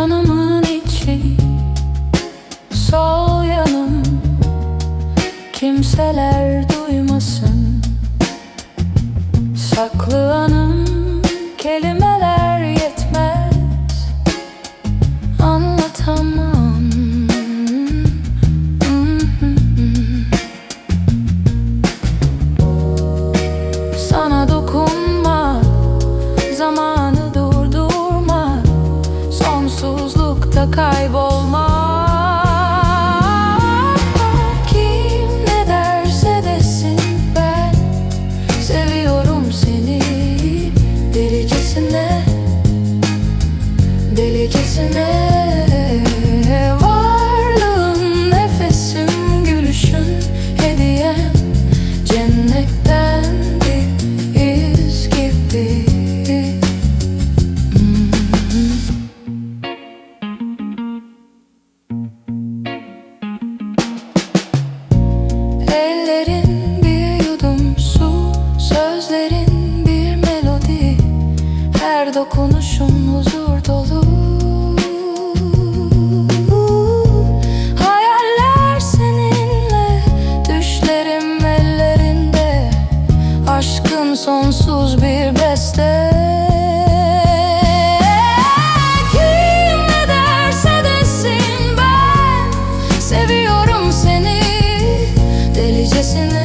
ki Sol yanım. Kimseler duymasın. Saklı anım Kelimeler asla kaybolmam Kim ne derse desin ben Seviyorum seni. Delicesine Delicesine. dokunuşun huzur dolu. Hayaller seninle, düşlerim ellerinde. Aşkın sonsuz bir beste. Kim ne derse desin ben Seviyorum seni. Delicesine